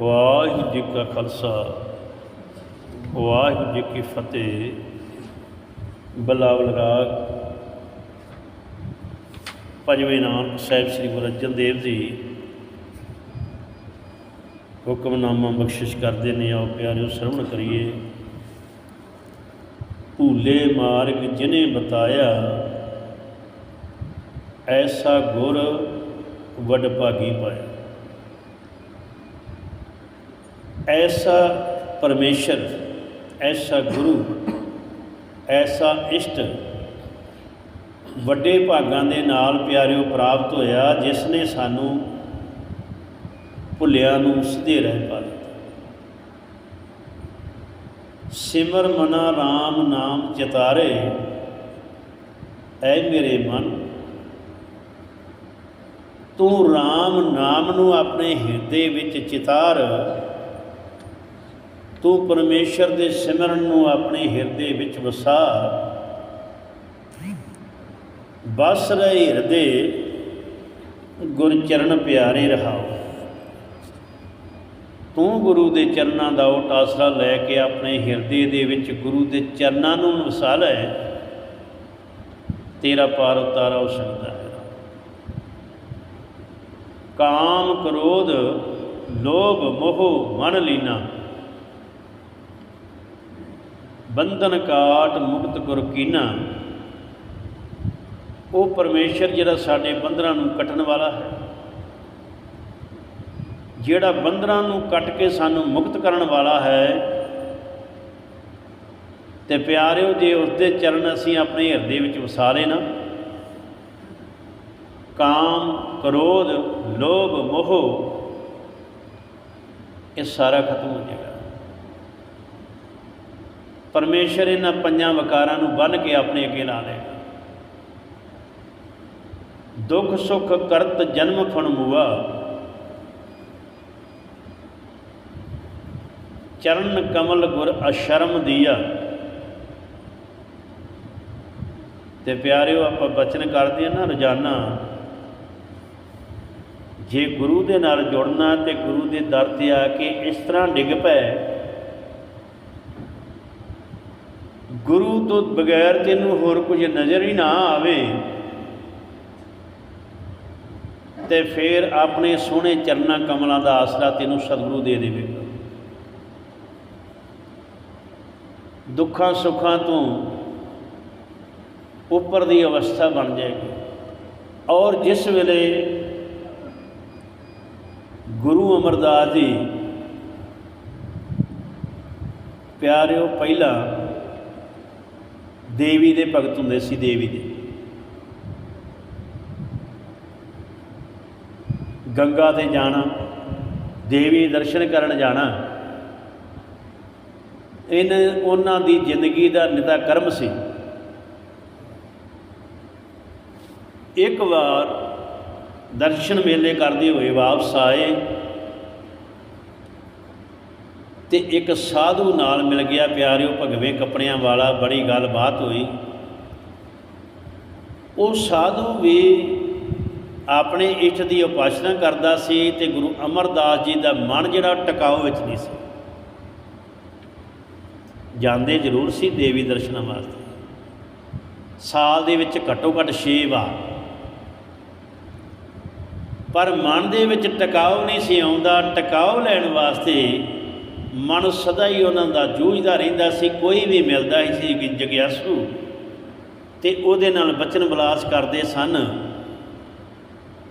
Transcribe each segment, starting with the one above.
ਵਾਹਿਗੁਰੂ ਜੀ ਕਾ ਖਾਲਸਾ, ਵਾਹਿਗੁਰੂ ਜੀ ਕੀ ਫਤਿਹ। ਬਲਾਵਲ ਰਾਗ, ਪੰਜਵੇਂ ਨਾਮ ਸਾਹਿਬ ਸ੍ਰੀ ਗੁਰੂ ਅਰਜਨ ਦੇਵ ਜੀ ਹੁਕਮਨਾਮਾ ਬਖਸ਼ਿਸ਼ ਕਰਦੇ ਨੇ, ਆਓ ਪਿਆਰਿਓ ਸਰਵਣ ਕਰੀਏ। ਭੂਲੇ ਮਾਰਗ ਜਿਨੇ ਬਤਾਇਆ, ਐਸਾ ਗੁਰ ਵਡ ਭਾਗੀ ਪਾਇਆ। ਐਸਾ ਪਰਮੇਸ਼ਰ ਐਸਾ ਗੁਰੂ ਐਸਾ ਇਸ਼ਟ ਵੱਡੇ ਭਾਗਾਂ ਦੇ ਨਾਲ ਪਿਆਰਿਓ ਪ੍ਰਾਪਤ ਹੋਇਆ ਜਿਸ ਨੇ ਸਾਨੂੰ ਭੁੱਲਿਆਂ ਨੂੰ ਸਿੱਧੇ ਰਹਿ ਪਾ ਦਿੱਤਾ ਸਿਮਰ ਮਨਾ RAM ਨਾਮ ਚਿਤਾਰੇ ਐ ਮੇਰੇ ਮਨ ਤੂੰ RAM ਨਾਮ ਨੂੰ ਆਪਣੇ ਹਿਰਦੇ ਵਿੱਚ ਚਿਤਾਰ ਤੂੰ ਪਰਮੇਸ਼ਰ ਦੇ ਸਿਮਰਨ ਨੂੰ ਆਪਣੇ ਹਿਰਦੇ ਵਿੱਚ ਵਸਾ। ਬਸ ਰਹੇ ਹਿਰਦੇ, ਗੁਰ ਚਰਨ ਪਿਆਰੇ ਰਹਾਓ। ਤੂੰ ਗੁਰੂ ਦੇ ਚਰਨਾਂ ਦਾ ਉਹ ਆਸਰਾ ਲੈ ਕੇ ਆਪਣੇ ਹਿਰਦੇ ਦੇ ਵਿੱਚ ਗੁਰੂ ਦੇ ਚਰਨਾਂ ਨੂੰ ਵਸਾ ਲੈ। ਤੇਰਾ ਪਾਰ ਉਤਾਰਾ ਹੋ ਸਕਦਾ ਹੈ। ਕਾਮ ਕ੍ਰੋਧ, ਲੋਭ ਮੋਹ ਮਨ ਲੀਨਾ। ਬੰਧਨ ਕਾਟ ਮੁਕਤ ਗੁਰ ਕੀਨਾ। ਉਹ ਪਰਮੇਸ਼ਰ ਜਿਹੜਾ ਸਾਡੇ ਬੰਧਨਾਂ ਨੂੰ ਕੱਟਣ ਵਾਲਾ ਹੈ। ਜਿਹੜਾ ਬੰਧਨਾਂ ਨੂੰ ਕੱਟ ਕੇ ਸਾਨੂੰ ਮੁਕਤ ਕਰਨ ਵਾਲਾ ਹੈ, ਤੇ ਪਿਆਰਿਓ, ਜੇ ਉਸ ਦੇ ਚਰਨ ਅਸੀਂ ਆਪਣੇ ਹਿਰਦੇ ਵਿੱਚ ਵਸਾਰੇ ਨਾ, ਕਾਮ, ਕ੍ਰੋਧ, ਲੋਭ, ਮੋਹ, ਇਹ ਸਾਰਾ ਖਤਮ ਹੋ ਜਾਏਗਾ। ਪਰਮੇਸ਼ਰ ਇਹਨਾਂ ਪੰਜਾਂ ਵਕਾਰਾਂ ਨੂੰ ਬੰਨ ਕੇ ਆਪਣੇ ਅੱਗੇ ਲਾ ਲਏਗਾ ਦੁੱਖ, ਸੁੱਖ, ਕਰਤ, ਜਨਮ ਫਣਮੂਆ ਚਰਨ, ਕਮਲ, ਗੁਰ ਅਸ਼ਰਮ ਦੀਆ। ਤੇ ਪਿਆਰਿਓ, ਆਪਾਂ ਬਚਨ ਕਰਦੇ ਆ ਨਾ, ਰੋਜ਼ਾਨਾ। ਜੇ ਗੁਰੂ ਦੇ ਨਾਲ ਜੁੜਨਾ ਤੇ ਗੁਰੂ ਦੇ ਦਰ ਤੇ ਆ ਕੇ ਇਸ ਤਰ੍ਹਾਂ ਡਿੱਗ ਪੈ ਗੁਰੂ ਤੋਂ ਬਗੈਰ ਤੈਨੂੰ ਹੋਰ ਕੁਝ ਨਜ਼ਰ ਹੀ ਨਾ ਆਵੇ। ਤੇ ਫਿਰ ਆਪਣੇ ਸੋਹਣੇ ਚਰਨਾਂ ਕਮਲਾਂ ਦਾ ਆਸਰਾ ਤੈਨੂੰ ਸਤਿਗੁਰੂ ਦੇ ਦੇਵੇ। ਦੁੱਖਾਂ ਸੁੱਖਾਂ ਤੋਂ ਉੱਪਰ ਦੀ ਅਵਸਥਾ ਬਣ ਜਾਏਗੀ। ਔਰ ਜਿਸ ਵੇਲੇ ਗੁਰੂ ਅਮਰਦਾਸ ਜੀ, ਪਿਆਰਿਓ, ਪਹਿਲਾਂ ਦੇਵੀ ਦੇ ਭਗਤ ਹੁੰਦੇ ਸੀ, ਦੇਵੀ ਦੇ। ਗੰਗਾ ਤੇ ਜਾਣਾ, ਦੇਵੀ ਦਰਸ਼ਨ ਕਰਨ ਜਾਣਾ ਇਹਨਾਂ ਉਹਨਾਂ ਦੀ ਜ਼ਿੰਦਗੀ ਦਾ ਨਿਤਾ ਕਰਮ ਸੀ। ਇੱਕ ਵਾਰ ਦਰਸ਼ਨ ਮੇਲੇ ਕਰਦੇ ਹੋਏ ਵਾਪਸ ਆਏ। ਤੇ ਇੱਕ ਸਾਧੂ ਨਾਲ ਮਿਲ ਗਿਆ ਪਿਆਰਿਓ ਭਗਵੇਂ ਕੱਪੜਿਆਂ ਵਾਲਾ, ਬੜੀ ਗੱਲਬਾਤ ਹੋਈ। ਉਹ ਸਾਧੂ ਵੀ ਆਪਣੇ ਇਸ਼ਟ ਦੀ ਉਪਾਸਨਾ ਕਰਦਾ ਸੀ ਤੇ ਗੁਰੂ ਅਮਰਦਾਸ ਜੀ ਦਾ ਮਨ ਜਿਹੜਾ ਟਿਕਾਓ ਵਿੱਚ ਨਹੀਂ ਸੀ। ਜਾਂਦੇ ਜ਼ਰੂਰ ਸੀ ਦੇਵੀ ਦਰਸ਼ਨਾਂ ਵਾਸਤੇ। ਸਾਲ ਦੇ ਵਿੱਚ ਘੱਟੋ ਘੱਟ 6 ਵਾਰ। ਪਰ ਮਨ ਦੇ ਵਿੱਚ ਟਿਕਾਓ ਨਹੀਂ ਸੀ ਆਉਂਦਾ। ਟਿਕਾਓ ਲੈਣ ਵਾਸਤੇ ਮਨ ਸਦਾ ਹੀ ਉਹਨਾਂ ਦਾ ਜੂਝਦਾ ਰਹਿੰਦਾ ਸੀ, ਕੋਈ ਵੀ ਮਿਲਦਾ ਸੀ ਕਿ ਜਗਿਆਸੂ ਤੇ ਉਹਦੇ ਨਾਲ ਬਚਨ ਬਲਾਸ ਕਰਦੇ ਸਨ।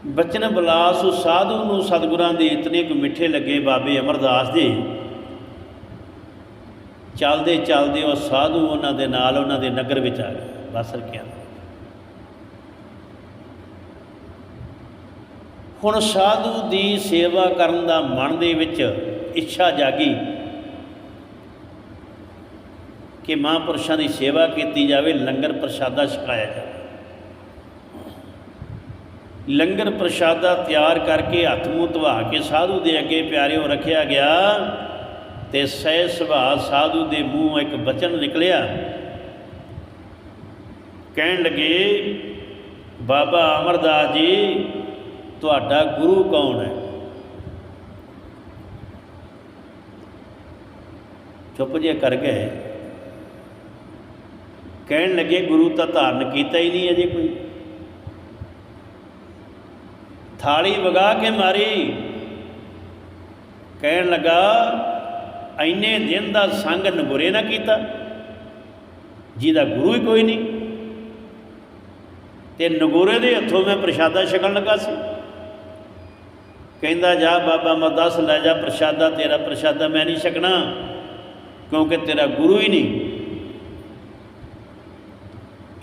ਬਚਨ ਬਲਾਸ ਉਸ ਸਾਧੂ ਨੂੰ ਸਤਿਗੁਰਾਂ ਦੇ ਇਤਨੇ ਕੁ ਮਿੱਠੇ ਲੱਗੇ ਬਾਬੇ ਅਮਰਦਾਸ ਦੇ। ਚੱਲਦੇ ਚੱਲਦੇ ਉਹ ਸਾਧੂ ਉਹਨਾਂ ਦੇ ਨਾਲ ਉਹਨਾਂ ਦੇ ਨਗਰ ਵਿੱਚ ਆ ਗਏ ਬਸਰ ਕਿਆ ਹੁਣ ਸਾਧੂ ਦੀ ਸੇਵਾ ਕਰਨ ਦਾ ਮਨ ਦੇ ਵਿੱਚ ਇੱਛਾ ਜਾਗੀ। ਕਿ ਮਹਾਂਪੁਰਸ਼ਾਂ ਦੀ ਸੇਵਾ ਕੀਤੀ ਜਾਵੇ, ਲੰਗਰ ਪ੍ਰਸ਼ਾਦਾ ਛਕਾਇਆ ਜਾਵੇ। ਲੰਗਰ ਪ੍ਰਸ਼ਾਦਾ ਤਿਆਰ ਕਰਕੇ ਹੱਥ ਮੂੰਹ ਧਵਾ ਕੇ ਸਾਧੂ ਦੇ ਅੱਗੇ ਪਿਆਰਿਓ ਰੱਖਿਆ ਗਿਆ ਤੇ ਸਹਿ ਸੁਭਾਅ ਸਾਧੂ ਦੇ ਮੂੰਹ ਇੱਕ ਬਚਨ ਨਿਕਲਿਆ। ਕਹਿਣ ਲੱਗੇ, ਬਾਬਾ ਅਮਰਦਾਸ ਜੀ, ਤੁਹਾਡਾ ਗੁਰੂ ਕੌਣ ਹੈ? ਚੁੱਪ ਜੇ ਕਰ ਗਏ। ਕਹਿਣ ਲੱਗੇ, ਗੁਰੂ ਤਾਂ ਧਾਰਨ ਕੀਤਾ ਹੀ ਨਹੀਂ ਅਜੇ ਕੋਈ। ਥਾਲੀ ਵਗਾ ਕੇ ਮਾਰੀ। ਕਹਿਣ ਲੱਗਾ ਐਨੇ ਦਿਨ ਦਾ ਸੰਗ ਨਗੁਰੇ ਨਾ ਕੀਤਾ। ਜਿਹਦਾ ਗੁਰੂ ਹੀ ਕੋਈ ਨਹੀਂ। ਤੇ ਨਗੋਰੇ ਦੇ ਹੱਥੋਂ ਮੈਂ ਪ੍ਰਸ਼ਾਦਾ ਛਕਣ ਲੱਗਾ ਸੀ। ਕਹਿੰਦਾ, ਜਾ ਬਾਬਾ, ਮੈਂ ਦੱਸ ਲੈ ਜਾ, ਪ੍ਰਸ਼ਾਦਾ ਤੇਰਾ, ਪ੍ਰਸ਼ਾਦਾ ਮੈਂ ਨਹੀਂ ਛਕਣਾ, ਕਿਉਂਕਿ ਤੇਰਾ ਗੁਰੂ ਹੀ ਨਹੀਂ।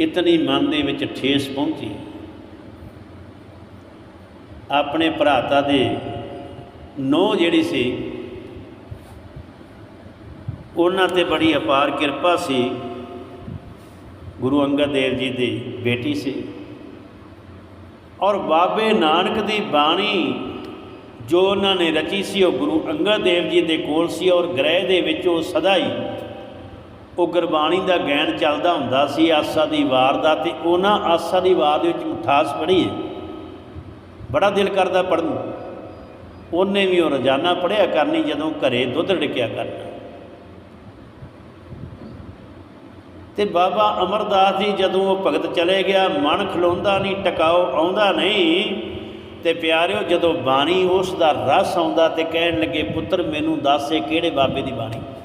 ਇਤਨੀ ਮਨ ਦੇ ਵਿੱਚ ਠੇਸ ਪਹੁੰਚੀ। ਆਪਣੇ ਭਰਾਤਾ ਦੇ ਨੋ ਜਿਹੜੀ ਸੀ, ਉਹਨਾਂ ਤੇ ਬੜੀ ਅਪਾਰ ਕਿਰਪਾ ਸੀ। ਗੁਰੂ ਅੰਗਦ ਦੇਵ ਜੀ ਦੀ ਬੇਟੀ ਸੀ। ਔਰ ਬਾਬੇ ਨਾਨਕ ਦੀ ਬਾਣੀ ਜੋ ਉਹਨਾਂ ਨੇ ਰਚੀ ਸੀ, ਉਹ ਗੁਰੂ ਅੰਗਦ ਦੇਵ ਜੀ ਦੇ ਕੋਲ ਸੀ ਔਰ ਗ੍ਰਹਿ ਦੇ ਵਿੱਚ ਉਹ ਸਦਾ ਹੀ ਉਹ ਗੁਰਬਾਣੀ ਦਾ ਗਿਆਨ ਚੱਲਦਾ ਹੁੰਦਾ ਸੀ, ਆਸਾ ਦੀ ਵਾਰ ਦਾ ਤੇ ਉਹਨਾਂ ਆਸਾ ਦੀ ਵਾਰ ਦੇ ਵਿੱਚ ਮਿਠਾਸ ਪੜ੍ਹੀ ਹੈ। ਬੜਾ ਦਿਲ ਕਰਦਾ ਪੜਨ ਨੂੰ। ਉਹਨੇ ਵੀ ਉਹ ਰੋਜ਼ਾਨਾ ਪੜ੍ਹਿਆ ਕਰਨੀ, ਜਦੋਂ ਘਰੇ ਦੁੱਧ ੜਕਿਆ ਕਰਨਾ। ਤੇ ਬਾਬਾ ਅਮਰਦਾਸ ਜੀ ਜਦੋਂ ਉਹ ਭਗਤ ਚਲੇ ਗਿਆ, ਮਨ ਖਲੋਂਦਾ ਨਹੀਂ, ਟਿਕਾਓ ਆਉਂਦਾ ਨਹੀਂ। ਤੇ ਪਿਆਰਿਓ, ਜਦੋਂ ਬਾਣੀ ਉਸ ਦਾ ਰਸ ਆਉਂਦਾ ਤੇ ਕਹਿਣ ਲੱਗੇ, ਪੁੱਤਰ, ਮੈਨੂੰ ਦੱਸ ਇਹ ਕਿਹੜੇ ਬਾਬੇ ਦੀ ਬਾਣੀ?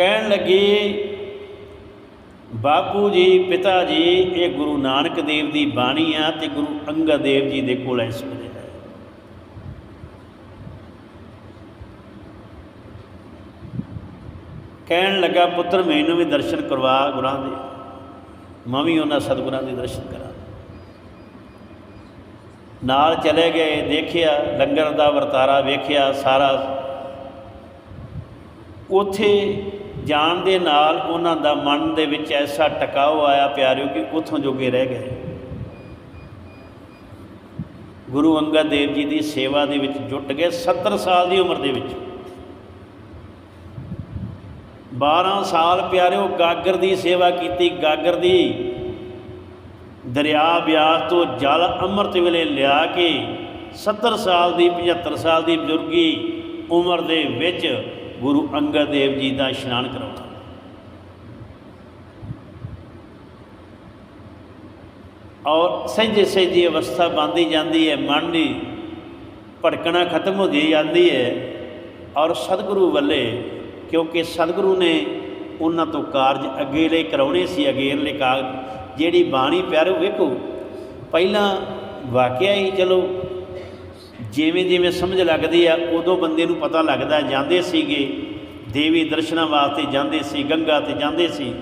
ਕਹਿਣ ਲੱਗੇ, ਬਾਪੂ ਜੀ, ਪਿਤਾ ਜੀ, ਇਹ ਗੁਰੂ ਨਾਨਕ ਦੇਵ ਦੀ ਬਾਣੀ ਆ ਤੇ ਗੁਰੂ ਅੰਗਦ ਦੇਵ ਜੀ ਦੇ ਕੋਲ ਇਸ ਵੇਲੇ ਹੈ। ਕਹਿਣ ਲੱਗਾ, ਪੁੱਤਰ, ਮੈਨੂੰ ਵੀ ਦਰਸ਼ਨ ਕਰਵਾ ਗੁਰਾਂ ਦੇ। ਮੈਂ ਵੀ ਉਹਨਾਂ ਸਤਿਗੁਰਾਂ ਦੇ ਦਰਸ਼ਨ ਕਰਾਂ। ਨਾਲ ਚਲੇ ਗਏ, ਦੇਖਿਆ, ਲੰਗਰ ਦਾ ਵਰਤਾਰਾ ਵੇਖਿਆ, ਸਾਰਾ ਉਥੇ ਜਾਣ ਦੇ ਨਾਲ ਉਹਨਾਂ ਦਾ ਮਨ ਦੇ ਵਿੱਚ ਐਸਾ ਟਿਕਾਓ ਆਇਆ ਪਿਆਰਿਓ ਕਿ ਉਥੋਂ ਜੋਗੇ ਰਹਿ ਗਏ। ਗੁਰੂ ਅੰਗਦ ਦੇਵ ਜੀ ਦੀ ਸੇਵਾ ਦੇ ਵਿੱਚ ਜੁਟ ਗਏ 70 ਸਾਲ ਦੀ ਉਮਰ ਦੇ ਵਿੱਚ। 12 ਸਾਲ ਪਿਆਰਿਓ ਗਾਗਰ ਦੀ ਸੇਵਾ ਕੀਤੀ। ਗਾਗਰ ਦੀ ਦਰਿਆ ਬਿਆਸ ਤੋਂ ਜਲ ਅੰਮ੍ਰਿਤ ਵੇਲੇ ਲਿਆ ਕੇ 70 ਸਾਲ ਦੀ 75 ਸਾਲ ਦੀ ਬਜ਼ੁਰਗੀ ਉਮਰ ਦੇ ਵਿੱਚ ਗੁਰੂ ਅੰਗਦ ਦੇਵ ਜੀ ਦਾ ਇਸ਼ਨਾਨ ਕਰਾਉਣਾ। ਔਰ ਸਹਿਜੇ ਸਹਿਜੇ ਅਵਸਥਾ ਬੰਦੀ ਜਾਂਦੀ ਹੈ, ਮਨ ਦੀ ਭਟਕਣਾ ਖਤਮ ਹੁੰਦੀ ਜਾਂਦੀ ਹੈ। ਔਰ ਸਤਿਗੁਰੂ ਵੱਲੇ, ਕਿਉਂਕਿ ਸਤਿਗੁਰੂ ਨੇ ਉਹਨਾਂ ਤੋਂ ਕਾਰਜ ਅੱਗੇ ਲਈ ਕਰਾਉਣੇ ਸੀ ਅਗੇਰਲੇ ਕਾਰਜ, ਜਿਹੜੀ ਬਾਣੀ ਪਿਆਰੋ ਵੇਖੋ, ਪਹਿਲਾਂ ਵਾਕਿਆ ਹੀ ਚਲੋ ਜਿਵੇਂ ਜਿਵੇਂ ਸਮਝ ਲੱਗਦੀ ਆ, ਉਦੋਂ ਬੰਦੇ ਨੂੰ ਪਤਾ ਲੱਗਦਾ, ਜਾਂਦੇ ਸੀਗੇ, ਦੇਵੀ ਦਰਸ਼ਨਾਂ ਵਾਸਤੇ ਜਾਂਦੇ ਸੀ, ਗੰਗਾ ਤੇ ਜਾਂਦੇ ਸੀ।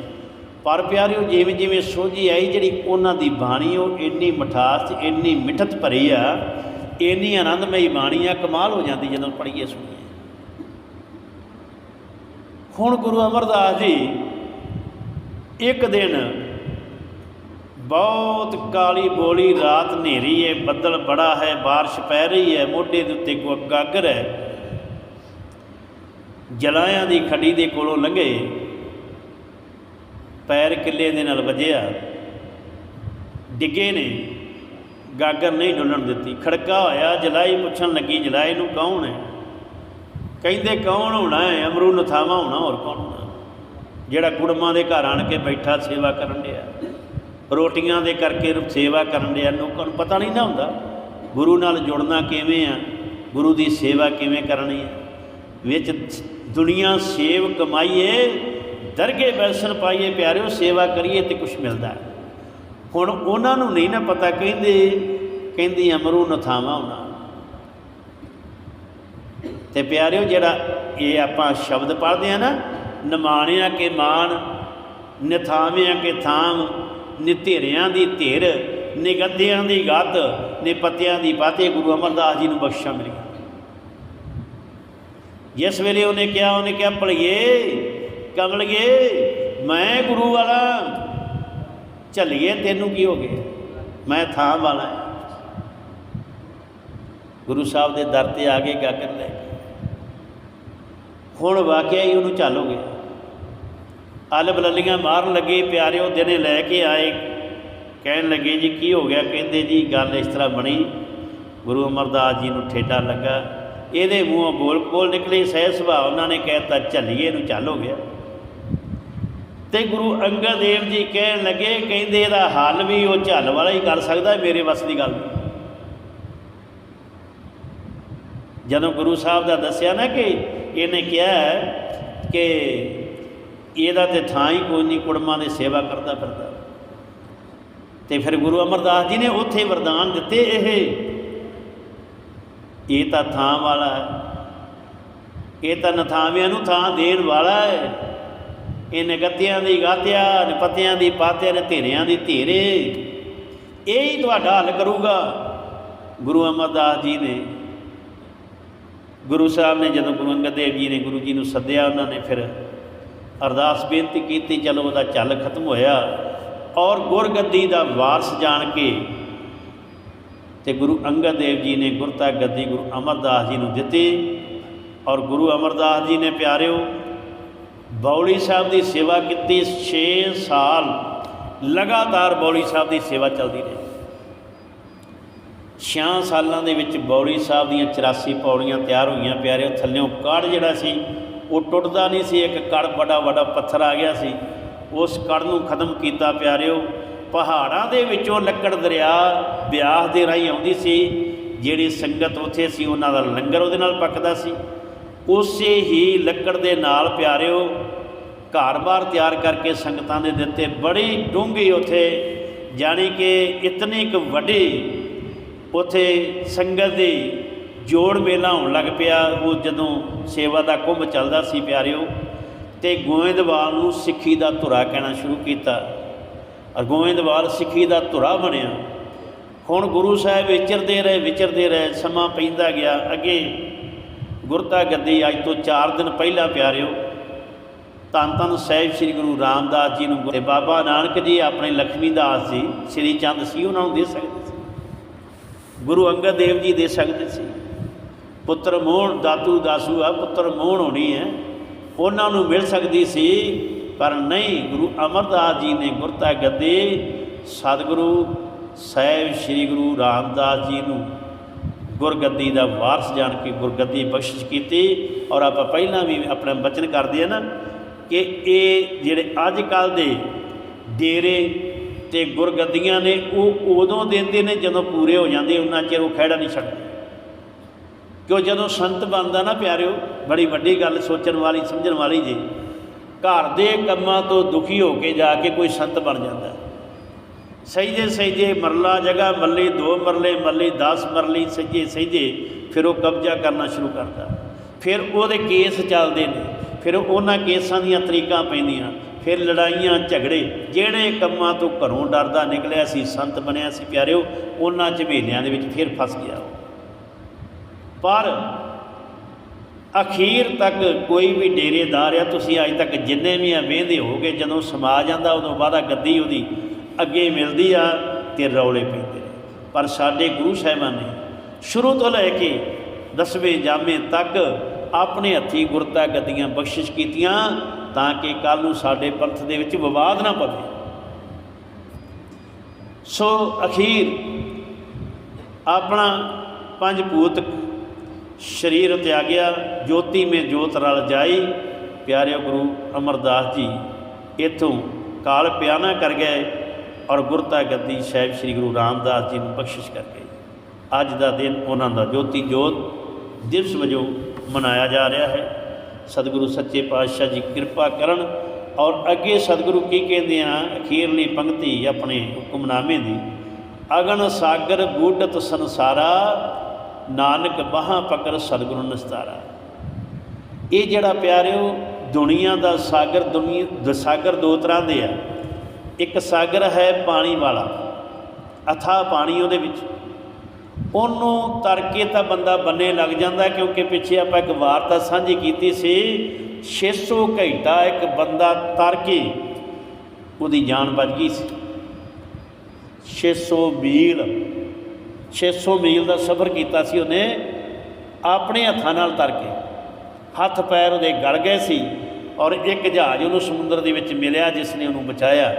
ਪਰ ਪਿਆਰਿਓ, ਜਿਵੇਂ ਜਿਵੇਂ ਸੋਝੀ ਆਈ, ਜਿਹੜੀ ਉਹਨਾਂ ਦੀ ਬਾਣੀ, ਉਹ ਇੰਨੀ ਮਠਾਸ ਇੰਨੀ ਮਿੱਠਤ ਭਰੀ ਆ, ਇੰਨੀ ਆਨੰਦਮਈ ਬਾਣੀ ਆ, ਕਮਾਲ ਹੋ ਜਾਂਦੀ ਜਦੋਂ ਪੜ੍ਹੀਏ ਸੁਣੀਏ। ਹੁਣ ਗੁਰੂ ਅਮਰਦਾਸ ਜੀ, ਇੱਕ ਦਿਨ ਬਹੁਤ ਕਾਲੀ ਬੋਲੀ ਰਾਤ ਹਨੇਰੀ ਹੈ ਬੱਦਲ ਬੜਾ ਹੈ بارش ਪੈ ਰਹੀ ਹੈ ਮੋਢੇ ਦੇ ਉੱਤੇ ਕੋ ਗਾਗਰ ਹੈ ਜਲਾਇਆਂ ਦੀ ਖੱਡੀ ਦੇ ਕੋਲੋਂ ਲੰਘੇ ਪੈਰ ਕਿੱਲੇ ਦੇ ਨਾਲ ਵੱਜਿਆ ਡਿੱਗੇ ਨੇ ਗਾਗਰ ਨਹੀਂ ਡੁੱਲਣ ਦਿੱਤੀ ਖੜਕਾ ਹੋਇਆ ਜਲਾਈ ਪੁੱਛਣ ਲੱਗੀ ਜਲਾਈ ਨੂੰ ਕੌਣ ਹੈ ਕਹਿੰਦੇ ਕੌਣ ਹੋਣਾ ਹੈ ਅਮਰੂ ਨਥਾਵਾ ਹੋਣਾ ਹੋਰ ਕੌਣ ਹੋਣਾ ਜਿਹੜਾ ਕੁੜਮਾਂ ਦੇ ਘਰ ਆਣ ਕੇ ਬੈਠਾ ਸੇਵਾ ਕਰਨ ਡਿਆ ਰੋਟੀਆਂ ਦੇ ਕਰਕੇ ਸੇਵਾ ਕਰਨ ਡਿਆ ਲੋਕਾਂ ਨੂੰ ਪਤਾ ਨਹੀਂ ਨਾ ਹੁੰਦਾ। ਗੁਰੂ ਨਾਲ ਜੁੜਨਾ ਕਿਵੇਂ ਆ? ਗੁਰੂ ਦੀ ਸੇਵਾ ਕਿਵੇਂ ਕਰਨੀ ਹੈ ਵਿੱਚ ਦੁਨੀਆ ਸੇਵ ਕਮਾਈਏ, ਦਰਗੇ ਬੈਸਨ ਪਾਈਏ, ਪਿਆਰਿਓ ਸੇਵਾ ਕਰੀਏ ਤੇ ਕੁਝ ਮਿਲਦਾ। ਹੁਣ ਉਹਨਾਂ ਨੂੰ ਨਹੀਂ ਨਾ ਪਤਾ, ਕਹਿੰਦੇ, ਕਹਿੰਦੀ ਅਮਰੂ ਨਥਾਵਾ ਹੋਣਾ ਤੇ ਪਿਆਰਿਓ ਜਿਹੜਾ ਇਹ ਆਪਾਂ ਸ਼ਬਦ ਪੜ੍ਹਦੇ ਆ ਨਾ, ਨਿਮਾਣਿਆ ਕੇ ਮਾਨ ਨਿਥਾਵਿਆਂ ਕੇ ਥਾਮ ਨਿਧੇਰਿਆਂ ਦੀ ਧਿਰ ਨਿਗੱਦਿਆਂ ਦੀ ਗੱਦ ਨਿਪਤਿਆਂ ਦੀ ਬਾਤੇ ਗੁਰੂ ਅਮਰਦਾਸ ਜੀ ਨੂੰ ਬਖਸ਼ਾ ਮਿਲੀ ਜਿਸ ਵੇਲੇ ਉਹਨੇ ਕਿਹਾ ਉਹਨੇ ਕਿਹਾ ਭਲਈਏ ਕਮਲਈਏ ਮੈਂ ਗੁਰੂ ਵਾਲਾ ਚੱਲੀਏ ਤੈਨੂੰ ਕੀ ਹੋ ਗਿਆ? ਮੈਂ ਥਾਂ ਵਾਲਾ ਗੁਰੂ ਸਾਹਿਬ ਦੇ ਦਰ ਤੇ ਆ ਕੇ ਗਾਗਰ ਲੈ ਕੇ ਹੁਣ ਵਾਕਿਆ ਹੀ ਉਹਨੂੰ ਚੱਲ ਹੋ ਗਿਆ। ਅਲਬ ਲੱਲੀਆਂ ਮਾਰਨ ਲੱਗੇ, ਪਿਆਰਿਓ ਦਿਨੇ ਲੈ ਕੇ ਆਏ। ਕਹਿਣ ਲੱਗੇ, ਜੀ, ਕੀ ਹੋ ਗਿਆ? ਕਹਿੰਦੇ, ਜੀ, ਗੱਲ ਇਸ ਤਰ੍ਹਾਂ ਬਣੀ। ਗੁਰੂ ਅਮਰਦਾਸ ਜੀ ਨੂੰ ਠੇਡਾ ਲੱਗਾ। ਇਹਦੇ ਮੂੰਹੋਂ ਬੋਲ ਬੋਲ ਨਿਕਲੇ। ਸਹਿ ਸੁਭਾਅ ਉਹਨਾਂ ਨੇ ਕਹਿਤਾ, ਝੱਲੀਏ ਨੂੰ ਚੱਲ ਹੋ ਗਿਆ। ਤੇ ਗੁਰੂ ਅੰਗਦ ਦੇਵ ਜੀ ਕਹਿਣ ਲੱਗੇ, ਕਹਿੰਦੇ, ਇਹਦਾ ਹੱਲ ਵੀ ਉਹ ਝੱਲ ਵਾਲਾ ਹੀ ਕਰ ਸਕਦਾ ਮੇਰੇ ਵੱਸ ਦੀ ਗੱਲ ਨਹੀਂ ਜਦੋਂ ਗੁਰੂ ਸਾਹਿਬ ਦਾ ਦੱਸਿਆ ਨਾ ਕਿ ਇਹਨੇ ਕਿਹਾ ਕਿ ਇਹਦਾ ਤੇ ਥਾਂ ਹੀ ਕੋਈ ਨਹੀਂ, ਕੁੜਮਾਂ ਦੀ ਸੇਵਾ ਕਰਦਾ ਫਿਰਦਾ। ਤੇ ਫਿਰ ਗੁਰੂ ਅਮਰਦਾਸ ਜੀ ਨੇ ਉੱਥੇ ਵਰਦਾਨ ਦਿੱਤੇ, ਇਹ ਇਹ ਤਾਂ ਥਾਂ ਵਾਲਾ ਹੈ। ਇਹ ਤਾਂ ਨਥਾਵਿਆਂ ਨੂੰ ਥਾਂ ਦੇਣ ਵਾਲਾ ਹੈ। ਇਹ ਨਗਤਿਆਂ ਦੀ ਗਾਤਿਆ, ਨਪਤਿਆਂ ਦੀ ਪਾਤਿਆ ਨੇ ਧੀਰਿਆਂ ਦੀ ਧੇਰੇ। ਇਹ ਹੀ ਤੁਹਾਡਾ ਹੱਲ ਕਰੂਗਾ, ਗੁਰੂ ਅਮਰਦਾਸ ਜੀ ਨੇ। ਗੁਰੂ ਸਾਹਿਬ ਨੇ ਜਦੋਂ ਗੁਰੂ ਅੰਗਦ ਦੇਵ ਜੀ ਨੇ ਗੁਰੂ ਜੀ ਨੂੰ ਸੱਦਿਆ, ਉਹਨਾਂ ਨੇ ਫਿਰ ਅਰਦਾਸ ਬੇਨਤੀ ਕੀਤੀ ਚਲੋ ਉਹਦਾ ਚੱਲ ਖਤਮ ਹੋਇਆ ਔਰ ਗੁਰਗੱਦੀ ਦਾ ਵਾਰਸ ਜਾਣ ਕੇ ਤੇ ਗੁਰੂ ਅੰਗਦ ਦੇਵ ਜੀ ਨੇ ਗੁਰਤਾ ਗੱਦੀ ਗੁਰੂ ਅਮਰਦਾਸ ਜੀ ਨੂੰ ਦਿੱਤੀ ਔਰ ਗੁਰੂ ਅਮਰਦਾਸ ਜੀ ਨੇ ਪਿਆਰਿਓ ਬੌਲੀ ਸਾਹਿਬ ਦੀ ਸੇਵਾ ਕੀਤੀ 6 ਸਾਲ ਲਗਾਤਾਰ ਬੌਲੀ ਸਾਹਿਬ ਦੀ ਸੇਵਾ ਚੱਲਦੀ ਰਹੀ। 6 ਸਾਲਾਂ ਦੇ ਵਿੱਚ ਬੌਲੀ ਸਾਹਿਬ ਦੀਆਂ 84 ਪੌੜੀਆਂ ਤਿਆਰ ਹੋਈਆਂ, ਪਿਆਰਿਓ ਥੱਲਿਓਂ ਕੜ ਜਿਹੜਾ ਸੀ ਉਹ ਟੁੱਟਦਾ ਨਹੀਂ ਸੀ, ਇੱਕ ਕੜ ਬੜਾ ਵੱਡਾ ਪੱਥਰ ਆ ਗਿਆ ਸੀ। ਉਸ ਕੜ ਨੂੰ ਖਤਮ ਕੀਤਾ ਪਿਆਰਿਓ, ਪਹਾੜਾਂ ਦੇ ਵਿੱਚੋਂ ਲੱਕੜ ਦਰਿਆ ਵਿਆਹ ਦੇ ਰਾਹੀਂ ਆਉਂਦੀ ਸੀ, ਜਿਹੜੀ ਸੰਗਤ ਉੱਥੇ ਸੀ, ਉਹਨਾਂ ਦਾ ਲੰਗਰ ਉਹਦੇ ਨਾਲ ਪੱਕਦਾ ਸੀ। ਉਸੇ ਹੀ ਲੱਕੜ ਦੇ ਨਾਲ ਪਿਆਰਿਓ ਘਰ-ਬਾਰ ਤਿਆਰ ਕਰਕੇ ਸੰਗਤਾਂ ਦੇ ਦਿੱਤੇ ਬੜੀ ਡੂੰਘੀ ਉੱਥੇ, ਜਾਣੀ ਕਿ ਇਤਨੀ ਕੁ ਵੱਡੀ ਉੱਥੇ ਸੰਗਤ ਦੀ ਜੋੜ ਮੇਲਾ ਹੋਣ ਲੱਗ ਪਿਆ। ਉਹ ਜਦੋਂ ਸੇਵਾ ਦਾ ਕੁੰਭ ਚੱਲਦਾ ਸੀ ਪਿਆਰਿਓ, ਤੇ ਗੋਇੰਦਵਾਲ ਨੂੰ ਸਿੱਖੀ ਦਾ ਧੁਰਾ ਕਹਿਣਾ ਸ਼ੁਰੂ ਕੀਤਾ। ਔਰ ਗੋਇੰਦਵਾਲ ਸਿੱਖੀ ਦਾ ਧੁਰਾ ਬਣਿਆ। ਹੁਣ ਗੁਰੂ ਸਾਹਿਬ ਵਿਚਰਦੇ ਰਹੇ ਵਿਚਰਦੇ ਰਹੇ, ਸਮਾਂ ਪੈਂਦਾ ਗਿਆ। ਅੱਗੇ ਗੁਰਤਾ ਗੱਦੀ ਅੱਜ ਤੋਂ 4 ਦਿਨ ਪਹਿਲਾਂ ਪਿਆਰਿਓ, ਧੰਨ ਧੰਨ ਸਾਹਿਬ ਸ੍ਰੀ ਗੁਰੂ ਰਾਮਦਾਸ ਜੀ ਨੂੰ ਤੇ ਬਾਬਾ ਨਾਨਕ ਜੀ ਆਪਣੇ ਲక్ష్ਮੀ ਦਾਸ ਜੀ, ਸ੍ਰੀ ਚੰਦ ਸੀ, ਉਹਨਾਂ ਨੂੰ ਦੇ ਸਕਦੇ ਸੀ। ਗੁਰੂ ਅੰਗਦ ਦੇਵ ਜੀ ਦੇ ਸਕਦੇ ਸੀ। ਪੁੱਤਰ ਮੋਹਣ, ਦਾਤੂ ਦਾਸੂ ਆ, ਪੁੱਤਰ ਮੋਹਣ ਹੋਣੀ ਹੈ। ਉਹਨਾਂ ਨੂੰ ਮਿਲ ਸਕਦੀ ਸੀ, ਪਰ ਨਹੀਂ, ਗੁਰੂ ਅਮਰਦਾਸ ਜੀ ਨੇ ਗੁਰਤਾ ਗੱਦੀ ਸਤਿਗੁਰੂ ਸਾਹਿਬ ਸ੍ਰੀ ਗੁਰੂ ਰਾਮਦਾਸ ਜੀ ਨੂੰ ਗੁਰਗੱਦੀ ਦਾ ਵਾਰਸ ਜਾਣ ਕੇ ਗੁਰਗੱਦੀ ਬਖਸ਼ਿਸ਼ ਕੀਤੀ। ਔਰ ਆਪਾਂ ਪਹਿਲਾਂ ਵੀ ਆਪਣਾ ਬਚਨ ਕਰਦੇ ਆ ਨਾ ਕਿ ਇਹ ਜਿਹੜੇ ਅੱਜ ਕੱਲ ਦੇ ਡੇਰੇ ਤੇ ਗੁਰਗੱਦੀਆਂ ਨੇ, ਉਹ ਉਦੋਂ ਦਿੰਦੇ ਨੇ ਜਦੋਂ ਪੂਰੇ ਹੋ ਜਾਂਦੇ, ਉਹਨਾਂ ਚਿਰ ਉਹ ਖਹਿੜਾ ਨਹੀਂ ਛੱਡਦੇ। ਕਿਉਂ ਜਦੋਂ ਸੰਤ ਬਣਦਾ ਨਾ ਪਿਆਰਿਓ, ਬੜੀ ਵੱਡੀ ਗੱਲ ਸੋਚਣ ਵਾਲੀ, ਸਮਝਣ ਵਾਲੀ ਜੀ। ਘਰ ਦੇ ਕੰਮਾਂ ਤੋਂ ਦੁਖੀ ਹੋ ਕੇ ਜਾ ਕੇ ਕੋਈ ਸੰਤ ਬਣ ਜਾਂਦਾ। ਸਹੀਜੇ ਸਹੀਜੇ ਮਰਲਾ ਜਗ੍ਹਾ ਮੱਲੀ ਦੋ ਮਰਲੇ ਮੱਲੇ 10 ਮਰਲੇ, ਸਹੀਜੇ ਸਹੀਜੇ, ਫਿਰ ਉਹ ਕਬਜ਼ਾ ਕਰਨਾ ਸ਼ੁਰੂ ਕਰਦਾ। ਫਿਰ ਉਹਦੇ ਕੇਸ ਚੱਲਦੇ ਨੇ, ਫਿਰ ਉਹਨਾਂ ਕੇਸਾਂ ਦੀਆਂ ਤਰੀਕਾਂ ਪੈਂਦੀਆਂ, ਫਿਰ ਲੜਾਈਆਂ ਝਗੜੇ, ਜਿਹੜੇ ਕੰਮਾਂ ਤੋਂ ਘਰੋਂ ਡਰਦਾ ਨਿਕਲਿਆ ਸੀ, ਸੰਤ ਬਣਿਆ ਸੀ ਪਿਆਰਿਓ, ਉਹਨਾਂ ਝਮੇਲਿਆਂ ਦੇ ਵਿੱਚ ਫਿਰ ਫਸ ਗਿਆ ਉਹ। ਪਰ ਅਖੀਰ ਤੱਕ ਕੋਈ ਵੀ ਡੇਰੇਦਾਰ ਆ, ਤੁਸੀਂ ਅੱਜ ਤੱਕ ਜਿੰਨੇ ਵੀ ਆ ਵੇਂਦੇ ਹੋਗੇ ਜਦੋਂ ਸਮਾ ਜਾਂਦਾ ਉਦੋਂ ਬਾਅਦਾ ਗੱਦੀ ਉਹਦੀ ਅੱਗੇ ਮਿਲਦੀ ਆ ਤੇ ਰੌਲੇ ਪੈਂਦੇ ਨੇ। ਪਰ ਸਾਡੇ ਗੁਰੂ ਸਾਹਿਬਾਨ ਨੇ ਸ਼ੁਰੂ ਤੋਂ ਲੈ ਕੇ ਦਸਵੇਂ ਜਾਮੇ ਤੱਕ ਆਪਣੇ ਹੱਥੀ ਗੁਰਤਾ ਗੱਦੀਆਂ ਬਖਸ਼ਿਸ਼ ਕੀਤੀਆਂ ਤਾਂ ਕਿ ਕੱਲ ਨੂੰ ਸਾਡੇ ਪੰਥ ਦੇ ਵਿੱਚ ਵਿਵਾਦ ਨਾ ਪਵੇ। ਸੋ ਅਖੀਰ ਆਪਣਾ ਪੰਜ ਭੂਤ ਸਰੀਰ ਤਿਆਗਿਆ ਜੋਤੀ ਮੇ ਜੋਤ ਰਲ ਜਾਈ। ਪਿਆਰਿਓ ਗੁਰੂ ਅਮਰਦਾਸ ਜੀ, ਇਥੋਂ ਕਾਲ ਪਿਆਨਾ ਕਰ ਗਏ ਔਰ ਗੁਰਤਾ ਗੱਦੀ ਸਾਹਿਬ ਸ੍ਰੀ ਗੁਰੂ ਰਾਮਦਾਸ ਜੀ ਨੂੰ ਬਖਸ਼ਿਸ਼ ਕਰ ਗਏ। ਅੱਜ ਦਾ ਦਿਨ ਉਹਨਾਂ ਦਾ ਜੋਤੀ ਜੋਤ ਦਿਵਸ ਵਜੋਂ ਮਨਾਇਆ ਜਾ ਰਿਹਾ ਹੈ। ਸਤਿਗੁਰੂ ਸੱਚੇ ਪਾਤਸ਼ਾਹ ਜੀ ਕਿਰਪਾ ਕਰਨ ਔਰ ਅੱਗੇ ਸਤਿਗੁਰੂ ਕੀ ਕਹਿੰਦੇ ਆ, ਅਖੀਰਲੀ ਪੰਕਤੀ ਆਪਣੇ ਹੁਕਮਨਾਮੇ ਦੀ, ਅਗਨ ਸਾਗਰ ਗੂਢਤ ਸੰਸਾਰਾ ਨਾਨਕ ਬਾਹਾਂ ਪਕੜ ਸਤਿਗੁਰੂ ਨਸਤਾਰਾ। ਇਹ ਜਿਹੜਾ ਪਿਆਰਿਓ, ਦੁਨੀਆ ਦਾ ਸਾਗਰ ਦੁਨੀਆ ਦ ਸਾਗਰ ਦੋ ਤਰ੍ਹਾਂ ਦੇ ਆ। ਇੱਕ ਸਾਗਰ ਹੈ ਪਾਣੀ ਵਾਲਾ, ਅਥਾ ਪਾਣੀ ਉਹਦੇ ਵਿੱਚ। ਉਹਨੂੰ ਤਰ ਕੇ ਤਾਂ ਬੰਦਾ ਬੰਨੇ ਲੱਗ ਜਾਂਦਾ ਕਿਉਂਕਿ ਪਿੱਛੇ ਆਪਾਂ ਇੱਕ ਵਾਰਤਾ ਸਾਂਝੀ ਕੀਤੀ ਸੀ 600 ਘੰਟਾ ਇੱਕ ਬੰਦਾ ਤਰ ਕੇ ਉਹਦੀ ਜਾਨ ਬਚ ਗਈ ਸੀ। 600 ਮੀਲ 600 ਮੀਲ ਦਾ ਸਫ਼ਰ ਕੀਤਾ ਸੀ ਉਹਨੇ, ਆਪਣੇ ਹੱਥਾਂ ਨਾਲ ਤਰ ਕੇ ਹੱਥ ਪੈਰ ਉਹਦੇ ਗਲ ਗਏ ਸੀ ਔਰ ਇੱਕ ਜਹਾਜ਼ ਉਹਨੂੰ ਸਮੁੰਦਰ ਦੇ ਵਿੱਚ ਮਿਲਿਆ ਜਿਸ ਨੇ ਉਹਨੂੰ ਬਚਾਇਆ।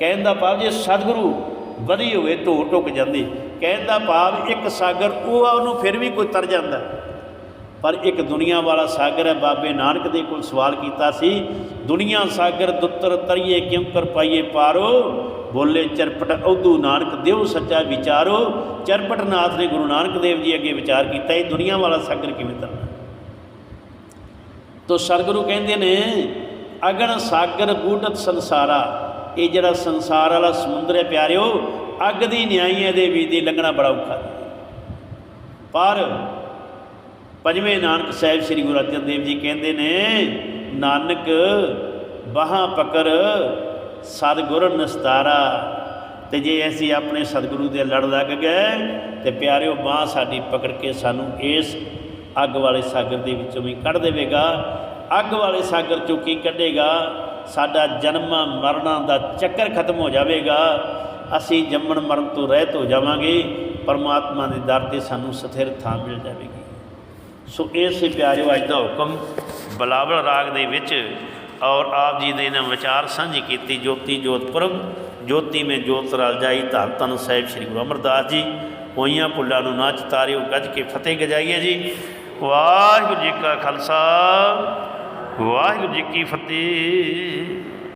ਕਹਿਣ ਦਾ ਭਾਵ ਜੇ ਸਤਿਗੁਰੂ ਵਧੀ ਹੋਵੇ ਢੋ ਟੁੱਕ ਜਾਂਦੀ। ਕਹਿਣ ਦਾ ਭਾਵ ਇੱਕ ਸਾਗਰ, ਉਹ ਆ ਉਹਨੂੰ ਫਿਰ ਵੀ ਕੋਈ ਤਰ ਜਾਂਦਾ। ਪਰ ਇੱਕ ਦੁਨੀਆ ਵਾਲਾ ਸਾਗਰ ਹੈ, ਬਾਬੇ ਨਾਨਕ ਦੇ ਕੋਲ ਸਵਾਲ ਕੀਤਾ ਸੀ, ਦੁਨੀਆ ਸਾਗਰ ਦੁੱਤਰ ਤਰੀਏ ਕਿਉਂ ਕਰ ਪਾਈਏ ਪਾਰੋ? ਬੋਲੇ ਚਰਪਟ ਔਦੂ ਨਾਨਕ, ਦਿਓ ਸੱਚਾ ਵਿਚਾਰੋ। ਚਰਪਟ ਨਾਥ ਨੇ ਗੁਰੂ ਨਾਨਕ ਦੇਵ ਜੀ ਅੱਗੇ ਵਿਚਾਰ ਕੀਤਾ, ਇਹ ਦੁਨੀਆ ਵਾਲਾ ਸਾਗਰ ਕਿਵੇਂ ਤਰਨਾ ਤੋ ਸਤਿਗੁਰੂ ਕਹਿੰਦੇ ਨੇ ਅਗਨ ਸਾਗਰ ਗੂਢਤ ਸੰਸਾਰਾ, ਇਹ ਜਿਹੜਾ ਸੰਸਾਰ ਵਾਲਾ ਸਮੁੰਦਰ ਹੈ ਪਿਆਰਿਓ, ਅੱਗ ਦੀ ਨਿਆਈ ਇਹਦੇ ਵਿੱਚ ਦੀ ਲੰਘਣਾ ਬੜਾ ਔਖਾ ਪਰ ਪੰਜਵੇਂ ਨਾਨਕ ਸਾਹਿਬ ਸ੍ਰੀ ਗੁਰੂ ਅਰਜਨ ਦੇਵ ਜੀ ਕਹਿੰਦੇ ਨੇ, ਨਾਨਕ ਬਾਹਾਂ ਪਕੜ ਸਤਿਗੁਰ ਨਿਸਤਾਰਾ ਤੇ ਜੇ ਅਸੀਂ ਆਪਣੇ ਸਤਿਗੁਰੂ ਦੇ ਲੜ ਲੱਗ ਗਏ ਤੇ ਪਿਆਰਿਓ, ਬਾਹ ਸਾਡੀ ਪਕੜ ਕੇ ਸਾਨੂੰ ਇਸ ਅੱਗ ਵਾਲੇ ਸਾਗਰ ਦੇ ਵਿੱਚੋਂ ਵੀ ਕੱਢ ਦੇਵੇਗਾ। ਅੱਗ ਵਾਲੇ ਸਾਗਰ ਚੋਂ ਕੀ ਕੱਢੇਗਾ? ਸਾਡਾ ਜਨਮਾਂ ਮਰਨਾਂ ਦਾ ਚੱਕਰ ਖਤਮ ਹੋ ਜਾਵੇਗਾ। ਅਸੀਂ ਜੰਮਣ ਮਰਨ ਤੋਂ ਰਹਿਤ ਹੋ ਜਾਵਾਂਗੇ। ਪਰਮਾਤਮਾ ਦੇ ਦਰ ਤੇ ਸਾਨੂੰ ਸਥਿਰ ਥਾਂ ਮਿਲ ਜਾਵੇਗੀ। ਸੋ ਇਹ ਪਿਆਰਿਓ, ਅੱਜ ਦਾ ਹੁਕਮ ਬਲਾਵਲ ਰਾਗ ਦੇ ਵਿੱਚ ਔਰ ਆਪ ਜੀ ਦੇ ਨੇ ਵਿਚਾਰ ਸਾਂਝੀ ਕੀਤੀ, ਜੋਤੀ ਜੋਤਪੁਰਬ ਜੋਤੀ ਮੇ ਜੋਤ ਰਲ ਜਾਈ, ਧੰਨ ਧੰਨ ਸਾਹਿਬ ਸ੍ਰੀ ਗੁਰੂ ਅਮਰਦਾਸ ਜੀ, ਹੋਈਆਂ ਪੁੱਲਾਂ ਨੂੰ ਨਾਚ ਤਾਰਿਓ ਗੱਜ ਕੇ ਫਤਿਹ ਗਜਾਈਏ ਜੀ। ਵਾਹਿਗੁਰੂ ਜੀ ਕਾ ਖਾਲਸਾ, ਵਾਹਿਗੁਰੂ ਜੀ ਕੀ ਫਤਿਹ।